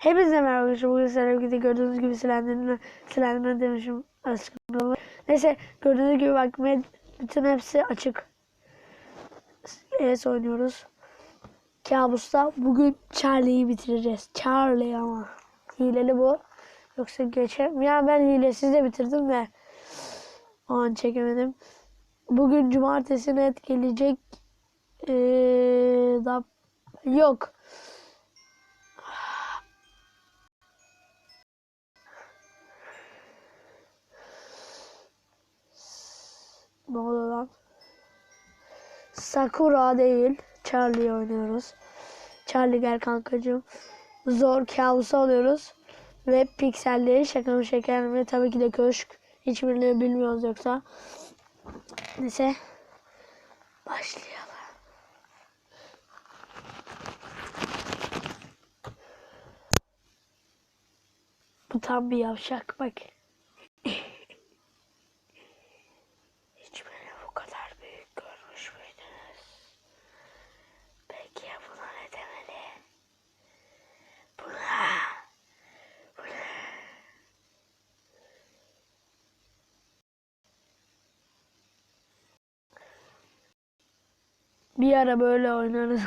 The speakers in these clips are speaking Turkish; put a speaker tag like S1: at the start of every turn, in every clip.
S1: Hepinize merhaba arkadaşlar. Bugün sevgili gördüğünüz gibi silendirme, silendirme demişim. Aslında. Neyse gördüğünüz gibi bak bütün hepsi açık. ES oynuyoruz. Kabusta bugün Charlie'yi bitireceğiz. Charlie ama. Hileli bu. Yoksa geçer. Ya ben hilesiz de bitirdim de o an çekemedim. Bugün cumartesi net gelecek. Ee, da yok. Ne oluyor lan? Sakura değil. Charlie oynuyoruz. Charlie gel kankacığım. Zor kabusu alıyoruz. Ve pikselli şaka mı şeker mi? Tabii ki de köşk. Hiçbirini bilmiyoruz yoksa. Neyse. Başlayalım. Bu tam bir yavşak bak. Hiç beni bu kadar büyük görmüş müydünüz? Peki ya buna ne demeli? Buna. Buna. Bir ara böyle oynarız.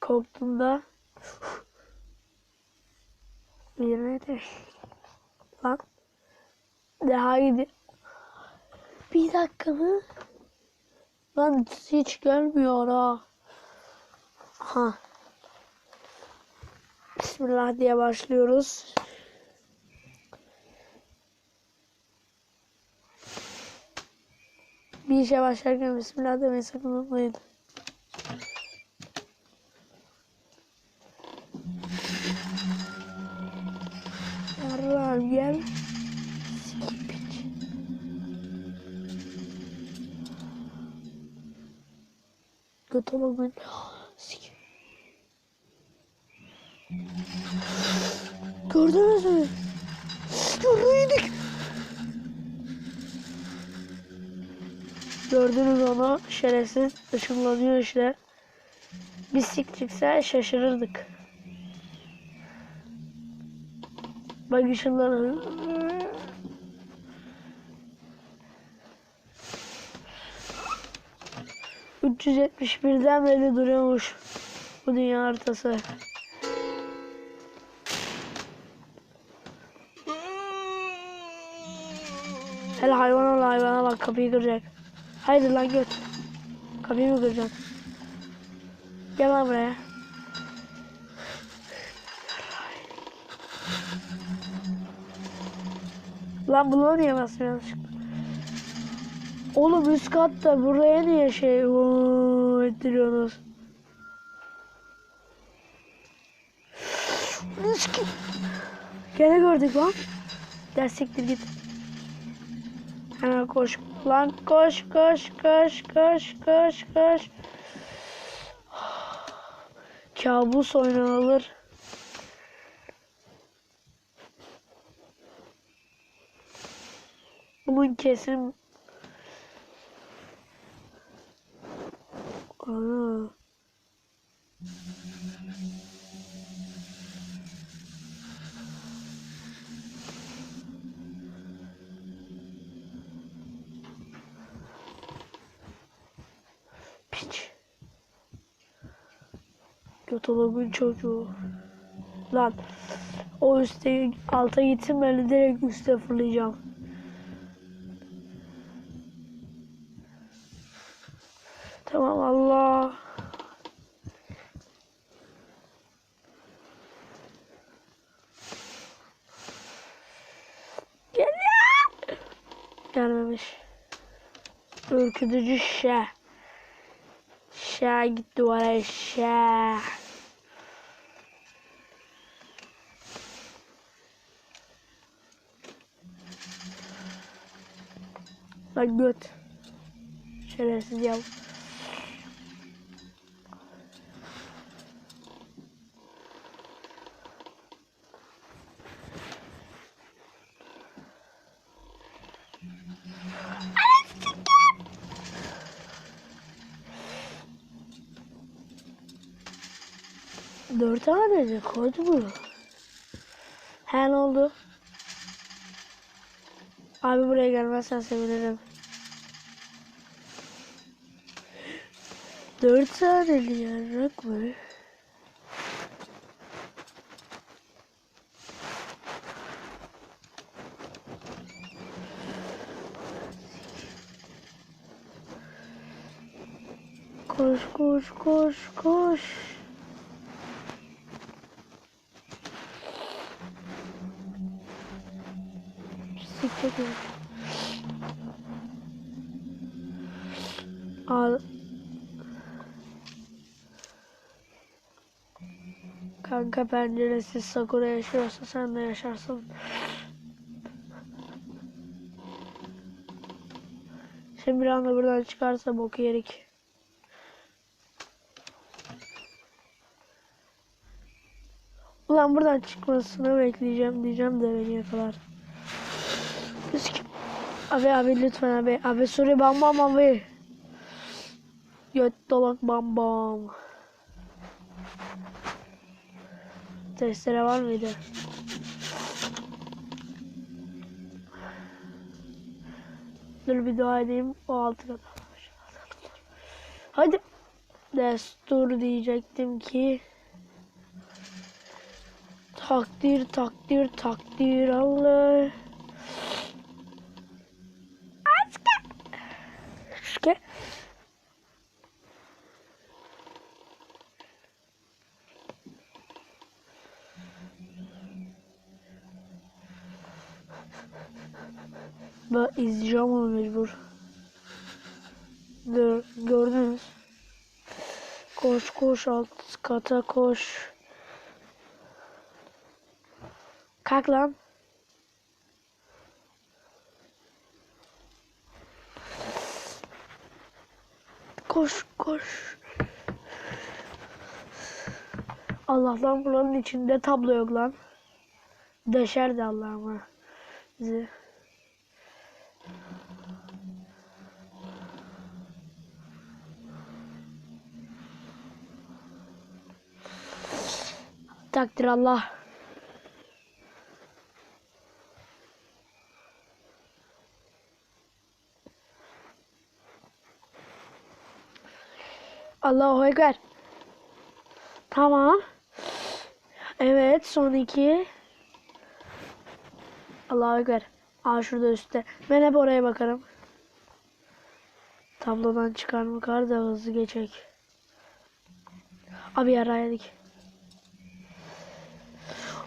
S1: Korktuğumda birine de lan daha iyiydi. Bir dakika mı? Lan hiç görmüyor ha. Ha. Bismillah diye başlıyoruz. Bir işe başlarken Bismillah demeyi sakın unutmayın. Yarrağım gel. Sikip Göt olamayın. Sikip. Gördünüz mü? Gördünüz onu şerefsiz ışınlanıyor işte. Bir sik şaşırırdık. Bak ışınlanıyor. ...371'den beri duruyormuş... ...bu dünya haritası. Hele hayvana ol hayvana bak kapıyı kıracak. Haydi lan göt. Kapıyı mı kıracaksın? Gel lan buraya. Lan buna niye basmıyor yanlışlıkla? Oğlum üst katta buraya niye şey ooo ettiriyorsunuz? Gene gördük lan. Ders siktir git. Hemen koş. Lan koş koş koş koş koş koş. Kabus oynanılır. Bunun kesin Ana. Piç. Götologun çocuğu. Lan. O üstte alta gitsin ben direkt üste fırlayacağım. Tamam Allah. Geliyor. Gelmemiş. Ürkütücü şey. Aşağı git duvara aşağı. Bak göt. Şerefsiz yav. Dört tane kod mu? He ne oldu? Abi buraya gelmezsen sevinirim. Dört taneli yarrak mı? Koş koş koş koş. Siktir git. Al. Kanka penceresiz Sakura yaşıyorsa sen de yaşarsın. Şimdi bir anda buradan çıkarsa boku yerik. Ulan buradan çıkmasını bekleyeceğim diyeceğim de beni yakalar. Abi abi lütfen abi. Abi sorry bam bam abi. Göt dolak bam bam. Testere var mıydı? Dur bir dua edeyim. O altı kadar. Hadi. Destur diyecektim ki. Takdir takdir takdir Allah. Aşkı. Ben izleyeceğim onu mecbur. Gördünüz. Koş koş alt kata koş. Kalk lan. Koş koş. Allah'tan buranın içinde tablo yok lan. Deşerdi Allah'ıma bizi. Takdir Allah. Allahu Ekber. Tamam. Evet son iki. Allahu Ekber. Aa şurada üstte. Ben hep oraya bakarım. Tablodan çıkar mı kar da hızlı geçecek. Abi yara yedik.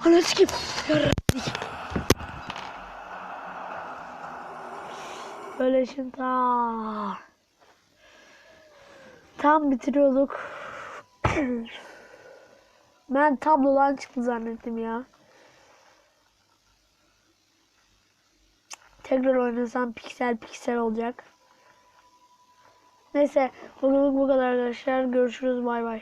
S1: Ana sikim. Yara yedik. Şimdi ta. Tam bitiriyorduk. ben tablodan çıktı zannettim ya. Tekrar oynasam piksel piksel olacak. Neyse bugünlük bu kadar arkadaşlar. Görüşürüz bay bay.